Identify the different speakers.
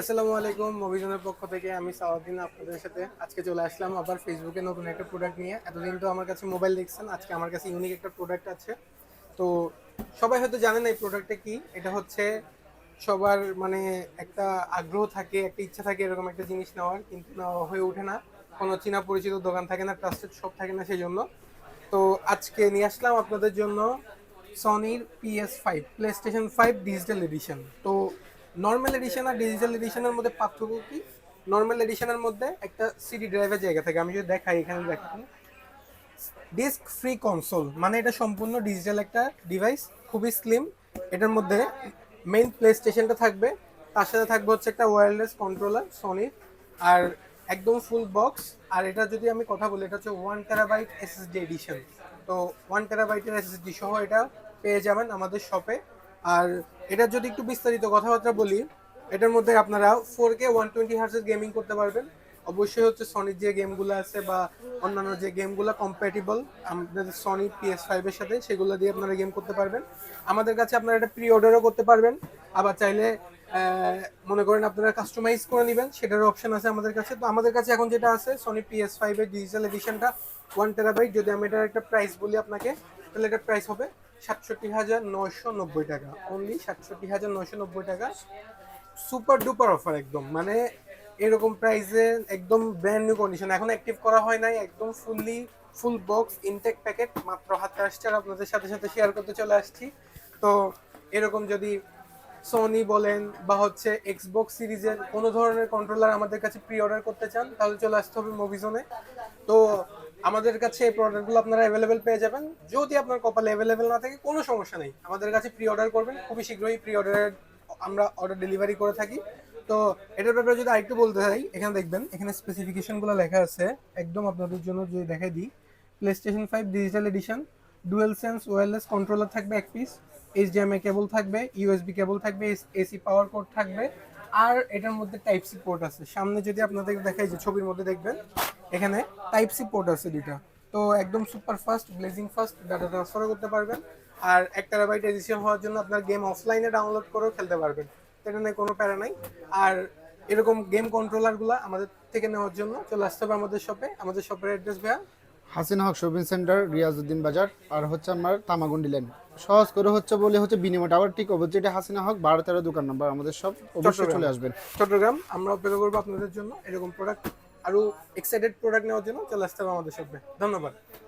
Speaker 1: আসসালামু আলাইকুম, অভিযানের পক্ষ থেকে আমি সাউদ্দিন আপনাদের সাথে আজকে চলে আসলাম আবার ফেসবুকে নতুন একটা প্রোডাক্ট নিয়ে। এতদিন তো আমার কাছে মোবাইল দেখছেন, আজকে আমার কাছে ইউনিক একটা প্রোডাক্ট আছে। তো সবাই হয়তো জানেন এই প্রোডাক্টটা কি? এটা হচ্ছে সবার মানে একটা আগ্রহ থাকে, একটা ইচ্ছা থাকে এরকম একটা জিনিস নেওয়ার, কিন্তু নেওয়া হয়ে ওঠে না। কোনো চেনা পরিচিত দোকান থাকে না ট্রাস্টেড শপ থাকে না সেই জন্য তো আজকে নিয়ে আসলাম আপনাদের জন্য সনির PS five PlayStation five digital edition তো নর্মাল এডিশন আর ডিজিটাল এডিশনের মধ্যে পার্থক্য কি? নর্মাল এডিশনের মধ্যে একটা সিডি ড্রাইভের জায়গা থাকে। আমি যদি দেখাই এখানে দেখাই ডিস্ক ফ্রি কনসোল মানে এটা সম্পূর্ণ ডিজিটাল একটা ডিভাইস খুবই স্লিম এটার মধ্যে মেইন প্লে স্টেশনটা থাকবে। তার সাথে থাকবে হচ্ছে একটা ওয়্যারলেস কন্ট্রোলার সনির আর একদম ফুল বক্স আর এটা যদি আমি কথা বলি, এটা হচ্ছে ওয়ান টেরাবাইট এসএসডি এডিশন তো ওয়ান টেরাবাইটের এসএসডি সহ এটা পেয়ে যাবেন আমাদের শপে আর এটার যদি একটু বিস্তারিত কথাবার্তা বলি, এটার মধ্যে আপনারা ফোর কে ওয়ান টোয়েন্টি হার্সের গেমিং করতে পারবেন। অবশ্যই হচ্ছে সনির যে গেমগুলো আছে বা অন্যান্য যে গেমগুলো কম্প্যাটিবল আমাদের সনি পিএস ফাইভের সাথে, সেগুলো দিয়ে আপনারা গেম করতে পারবেন। আমাদের কাছে আপনারা এটা প্রি অর্ডারও করতে পারবেন। আবার চাইলে মনে করেন আপনারা কাস্টমাইজ করে নেবেন, সেটারও অপশন আছে আমাদের কাছে। তো আমাদের কাছে এখন যেটা আছে সনি পিএস ফাইভের ডিজিটাল এডিশনটা ওয়ান টেরাবাইট যদি আমি এটার একটা প্রাইস বলি আপনাকে, তাহলে এটার প্রাইস হবে সাতষট্টি হাজার নয়শো নব্বই টাকা। অনলি সাতষট্টি হাজার নয়শো নব্বই টাকা। সুপার ডুপার অফার একদম। মানে এরকম প্রাইসে একদম ব্র্যান্ড নিউ কন্ডিশন এখন অ্যাক্টিভ করা হয় নাই, একদম fully full box intact packet মাত্র হাতে আসছে। আর আপনাদের সাথে সাথে শেয়ার করতে চলে আসছি। তো এরকম যদি সোনি বলেন বা হচ্ছে এক্সবক্স সিরিজের কোনো ধরনের কন্ট্রোলার আমাদের কাছে প্রি অর্ডার করতে চান, তাহলে চলে আসতে হবে মুভিজনে তো আমাদের কাছে এই প্রোডাক্টগুলো আপনারা অ্যাভেলেবেল পেয়ে যাবেন। যদি আপনার কপালে অ্যাভেলেবেল না থাকে, কোনো সমস্যা নেই। আমাদের কাছে প্রি অর্ডার করবেন, খুবই শীঘ্রই প্রি অর্ডারের আমরা অর্ডার ডেলিভারি করে থাকি। তো এটার ব্যাপারে যদি আরেকটু বলতে চাই এখানে দেখবেন, এখানে স্পেসিফিকেশনগুলো লেখা আছে। একদম আপনাদের জন্য যদি দেখাই দিই। PlayStation five digital edition dual sense wireless controller থাকবে এক পিস এইচডিএমআই কেবল থাকবে ইউএসবি কেবল থাকবে এসি পাওয়ার কোড থাকবে, আর এটার মধ্যে টাইপ সি পোর্ট আছে। সামনে যদি আপনাদের দেখাই যে ছবির মধ্যে দেখবেন, এখানে টাইপ সি পোর্ট আছে দুইটা। তো একদম super fast blazing fast data transfer করতে পারবেন। আর এক টেরাবাইট এডিশন হওয়ার জন্য আপনার গেম অফলাইনে ডাউনলোড করেও খেলতে পারবেন। এটা নিয়ে কোনো প্যারা নাই। আর এরকম গেম কন্ট্রোলারগুলো আমাদের থেকে নেওয়ার জন্য চলে আসতে হবে আমাদের শপে আমাদের শপের অ্যাড্রেস ভাইয়া।
Speaker 2: হাসিনা হক শপিং সেন্টার রিয়াজউদ্দিন বাজার, আর হচ্ছে আমার তামাগুন্ডি লেন সহজ করে হচ্ছে বলে হচ্ছে বিনিময় টাওয়ার ঠিক অপোজিটে হাসিনা হক বারো তেরো দোকান নাম্বার আমাদের সব অবশ্যই চলে আসবেন
Speaker 1: চট্টগ্রাম আমরা অপেক্ষা করব আপনাদের জন্য এরকম প্রোডাক্ট আরও এক্সাইটেড প্রোডাক্ট নেওয়ার জন্য। চলে আসতে হবে আমাদের সাথে। ধন্যবাদ।